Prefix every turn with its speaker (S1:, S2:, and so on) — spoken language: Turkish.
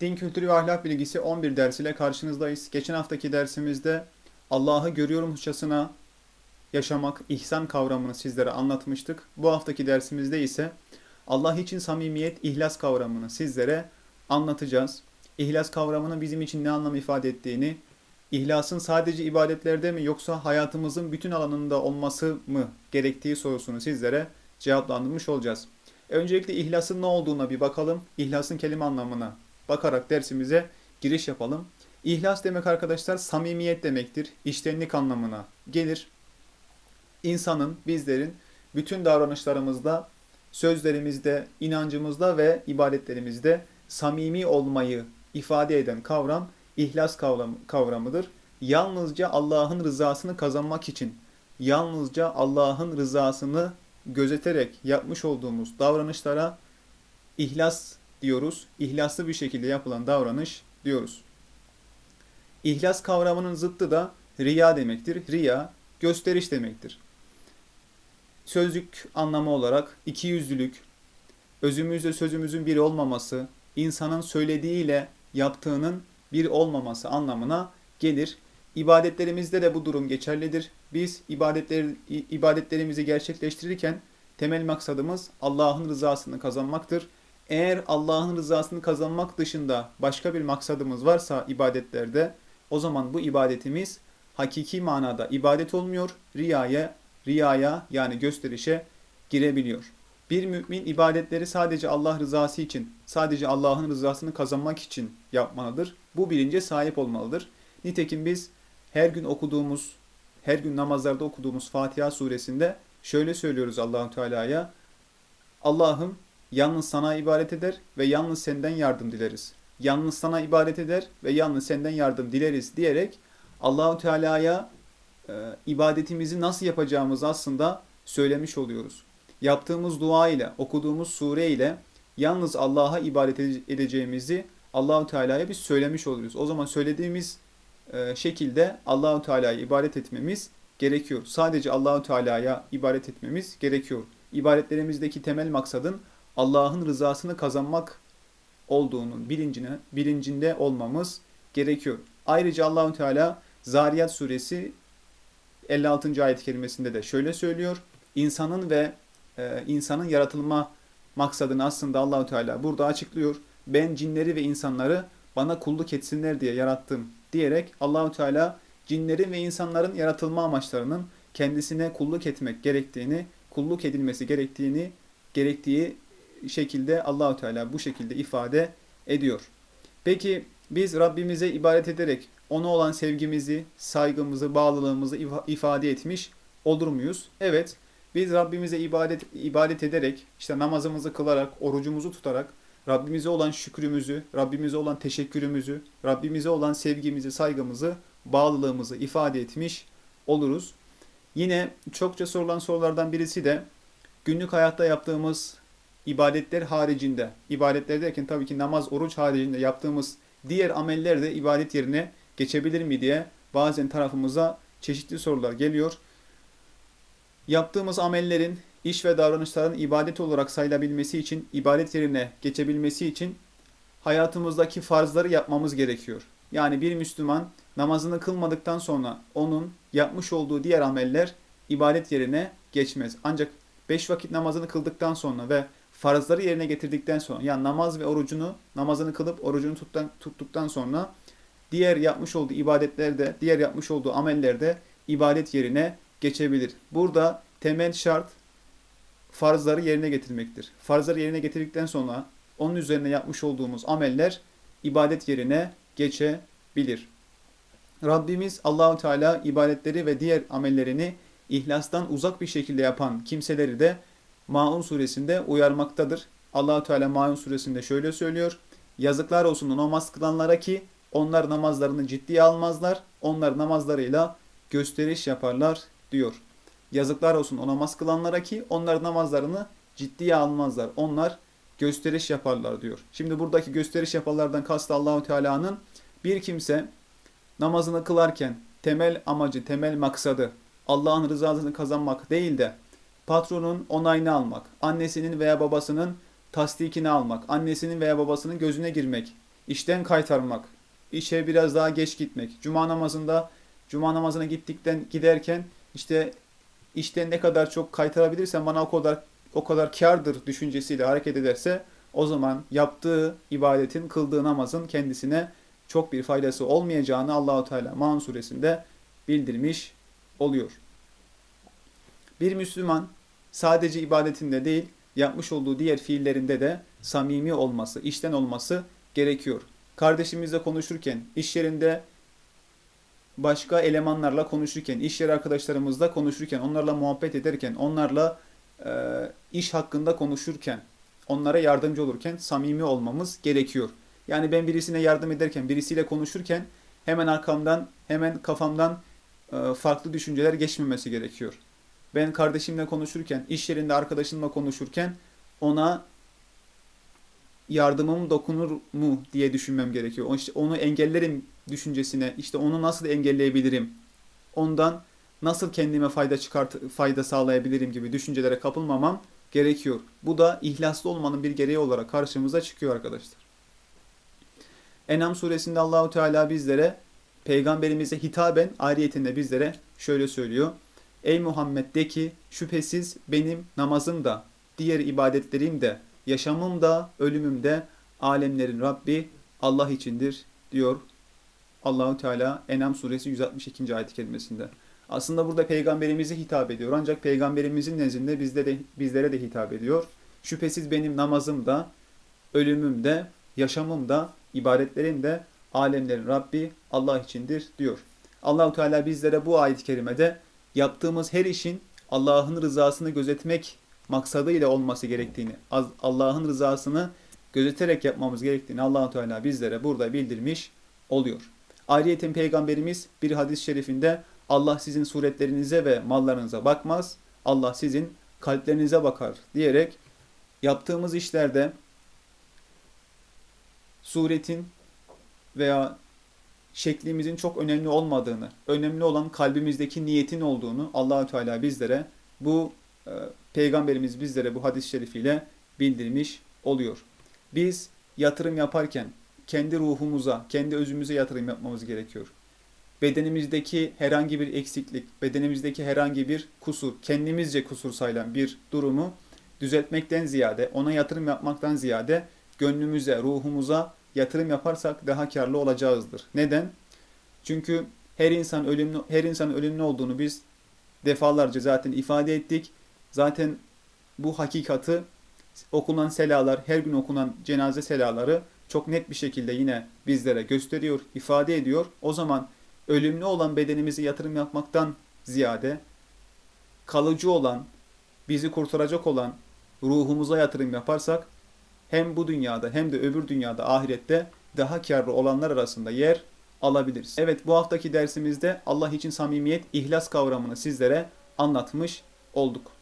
S1: Din kültürü ve ahlak bilgisi 11 ders ile karşınızdayız. Geçen haftaki dersimizde Allah'ı görüyormuşçasına yaşamak, ihsan kavramını sizlere anlatmıştık. Bu haftaki dersimizde ise Allah için samimiyet, ihlas kavramını sizlere anlatacağız. İhlas kavramının bizim için ne anlam ifade ettiğini, ihlasın sadece ibadetlerde mi yoksa hayatımızın bütün alanında olması mı gerektiği sorusunu sizlere cevaplandırmış olacağız. Öncelikle ihlasın ne olduğuna bir bakalım. İhlasın kelime anlamına bakarak dersimize giriş yapalım. İhlas demek arkadaşlar samimiyet demektir. İçtenlik anlamına gelir. İnsanın, bizlerin bütün davranışlarımızda, sözlerimizde, inancımızda ve ibadetlerimizde samimi olmayı ifade eden kavram ihlas kavram, kavramıdır. Yalnızca Allah'ın rızasını kazanmak için, yalnızca Allah'ın rızasını gözeterek yapmış olduğumuz davranışlara ihlas diyoruz. İhlaslı bir şekilde yapılan davranış diyoruz. İhlas kavramının zıttı da riya demektir. Riya gösteriş demektir. Sözlük anlamı olarak ikiyüzlülük, özümüzle sözümüzün bir olmaması, insanın söylediğiyle yaptığının bir olmaması anlamına gelir. İbadetlerimizde de bu durum geçerlidir. Biz ibadetler, ibadetlerimizi gerçekleştirirken temel maksadımız Allah'ın rızasını kazanmaktır. Eğer Allah'ın rızasını kazanmak dışında başka bir maksadımız varsa ibadetlerde o zaman bu ibadetimiz hakiki manada ibadet olmuyor, riyaya, riyaya yani gösterişe girebiliyor. Bir mümin ibadetleri sadece Allah rızası için, sadece Allah'ın rızasını kazanmak için yapmalıdır. Bu bilince sahip olmalıdır. Nitekim biz her gün okuduğumuz, her gün namazlarda okuduğumuz Fatiha suresinde şöyle söylüyoruz Allahu Teala'ya. Allah'ım yalnız sana ibadet eder ve yalnız senden yardım dileriz. Yalnız sana ibadet eder ve yalnız senden yardım dileriz diyerek Allahu Teala'ya e, ibadetimizi nasıl yapacağımızı aslında söylemiş oluyoruz. Yaptığımız dua ile, okuduğumuz sure ile yalnız Allah'a ibadet edeceğimizi Allahu Teala'ya biz söylemiş oluyoruz. O zaman söylediğimiz e, şekilde Allahu Teala'ya ibadet etmemiz gerekiyor. Sadece Allahu Teala'ya ibadet etmemiz gerekiyor. İbadetlerimizdeki temel maksadın Allah'ın rızasını kazanmak olduğunun bilincine, bilincinde olmamız gerekiyor. Ayrıca Allahu Teala Zariyat suresi 56. ayet-i kerimesinde de şöyle söylüyor. İnsanın ve e, insanın yaratılma maksadını aslında Allahu Teala burada açıklıyor. Ben cinleri ve insanları bana kulluk etsinler diye yarattım diyerek Allahu Teala cinlerin ve insanların yaratılma amaçlarının kendisine kulluk etmek gerektiğini, kulluk edilmesi gerektiğini gerektiği şekilde Allahu Teala bu şekilde ifade ediyor. Peki biz Rabbimize ibadet ederek ona olan sevgimizi, saygımızı, bağlılığımızı ifade etmiş olur muyuz? Evet. Biz Rabbimize ibadet ibadet ederek, işte namazımızı kılarak, orucumuzu tutarak Rabbimize olan şükrümüzü, Rabbimize olan teşekkürümüzü, Rabbimize olan sevgimizi, saygımızı, bağlılığımızı ifade etmiş oluruz. Yine çokça sorulan sorulardan birisi de günlük hayatta yaptığımız ibadetler haricinde, ibadetler derken tabii ki namaz, oruç haricinde yaptığımız diğer ameller de ibadet yerine geçebilir mi diye bazen tarafımıza çeşitli sorular geliyor. Yaptığımız amellerin, iş ve davranışların ibadet olarak sayılabilmesi için, ibadet yerine geçebilmesi için hayatımızdaki farzları yapmamız gerekiyor. Yani bir Müslüman namazını kılmadıktan sonra onun yapmış olduğu diğer ameller ibadet yerine geçmez. Ancak beş vakit namazını kıldıktan sonra ve farzları yerine getirdikten sonra yani namaz ve orucunu namazını kılıp orucunu tuttan, tuttuktan sonra diğer yapmış olduğu ibadetlerde, diğer yapmış olduğu amellerde ibadet yerine geçebilir. Burada temel şart farzları yerine getirmektir. Farzları yerine getirdikten sonra onun üzerine yapmış olduğumuz ameller ibadet yerine geçebilir. Rabbimiz Allahu Teala ibadetleri ve diğer amellerini ihlastan uzak bir şekilde yapan kimseleri de Maun suresinde uyarmaktadır. Allahu Teala Maun suresinde şöyle söylüyor. Yazıklar olsun namaz kılanlara ki onlar namazlarını ciddiye almazlar. Onlar namazlarıyla gösteriş yaparlar diyor. Yazıklar olsun o namaz kılanlara ki onlar namazlarını ciddiye almazlar. Onlar gösteriş yaparlar diyor. Şimdi buradaki gösteriş yaparlardan kastı Allahu Teala'nın bir kimse namazını kılarken temel amacı, temel maksadı Allah'ın rızasını kazanmak değil de patronun onayını almak, annesinin veya babasının tasdikini almak, annesinin veya babasının gözüne girmek işten kaytarmak, işe biraz daha geç gitmek, cuma namazında cuma namazına gittikten giderken işte işten ne kadar çok kaytarabilirsem bana o kadar o kadar kârdır düşüncesiyle hareket ederse o zaman yaptığı ibadetin, kıldığı namazın kendisine çok bir faydası olmayacağını Allahu Teala Maun suresinde bildirmiş oluyor. Bir Müslüman sadece ibadetinde değil, yapmış olduğu diğer fiillerinde de samimi olması, işten olması gerekiyor. Kardeşimizle konuşurken, iş yerinde başka elemanlarla konuşurken, iş yeri arkadaşlarımızla konuşurken, onlarla muhabbet ederken, onlarla e, iş hakkında konuşurken, onlara yardımcı olurken samimi olmamız gerekiyor. Yani ben birisine yardım ederken, birisiyle konuşurken hemen arkamdan, hemen kafamdan e, farklı düşünceler geçmemesi gerekiyor. Ben kardeşimle konuşurken, iş yerinde arkadaşımla konuşurken ona yardımım dokunur mu diye düşünmem gerekiyor. İşte onu engellerim düşüncesine, işte onu nasıl engelleyebilirim? Ondan nasıl kendime fayda çıkart fayda sağlayabilirim gibi düşüncelere kapılmamam gerekiyor. Bu da ihlaslı olmanın bir gereği olarak karşımıza çıkıyor arkadaşlar. Enam suresinde Allahu Teala bizlere peygamberimize hitaben ayetinde bizlere şöyle söylüyor. Ey Muhammed de ki şüphesiz benim namazım da diğer ibadetlerim de yaşamım da ölümüm de alemlerin Rabbi Allah içindir diyor Allahu Teala Enam suresi 162. ayet-i kerimesinde. Aslında burada peygamberimize hitap ediyor. Ancak peygamberimizin nezdinde bizde de, bizlere de hitap ediyor. Şüphesiz benim namazım da, ölümüm de, yaşamım da, ibadetlerim de alemlerin Rabbi Allah içindir diyor. Allahu Teala bizlere bu ayet-i kerimede yaptığımız her işin Allah'ın rızasını gözetmek maksadıyla olması gerektiğini, Allah'ın rızasını gözeterek yapmamız gerektiğini Allahu Teala bizlere burada bildirmiş oluyor. Ayrıyeten Peygamberimiz bir hadis-i şerifinde Allah sizin suretlerinize ve mallarınıza bakmaz, Allah sizin kalplerinize bakar diyerek yaptığımız işlerde suretin veya şeklimizin çok önemli olmadığını, önemli olan kalbimizdeki niyetin olduğunu Allahü Teala bizlere bu e, peygamberimiz bizlere bu hadis-i şerifiyle bildirmiş oluyor. Biz yatırım yaparken kendi ruhumuza, kendi özümüze yatırım yapmamız gerekiyor. Bedenimizdeki herhangi bir eksiklik, bedenimizdeki herhangi bir kusur, kendimizce kusur sayılan bir durumu düzeltmekten ziyade, ona yatırım yapmaktan ziyade gönlümüze, ruhumuza yatırım yaparsak daha karlı olacağızdır. Neden? Çünkü her insan ölümlü her insanın ölümlü olduğunu biz defalarca zaten ifade ettik. Zaten bu hakikati okunan selalar, her gün okunan cenaze selaları çok net bir şekilde yine bizlere gösteriyor, ifade ediyor. O zaman ölümlü olan bedenimizi yatırım yapmaktan ziyade kalıcı olan, bizi kurtaracak olan ruhumuza yatırım yaparsak hem bu dünyada hem de öbür dünyada ahirette daha karlı olanlar arasında yer alabiliriz. Evet bu haftaki dersimizde Allah için samimiyet, ihlas kavramını sizlere anlatmış olduk.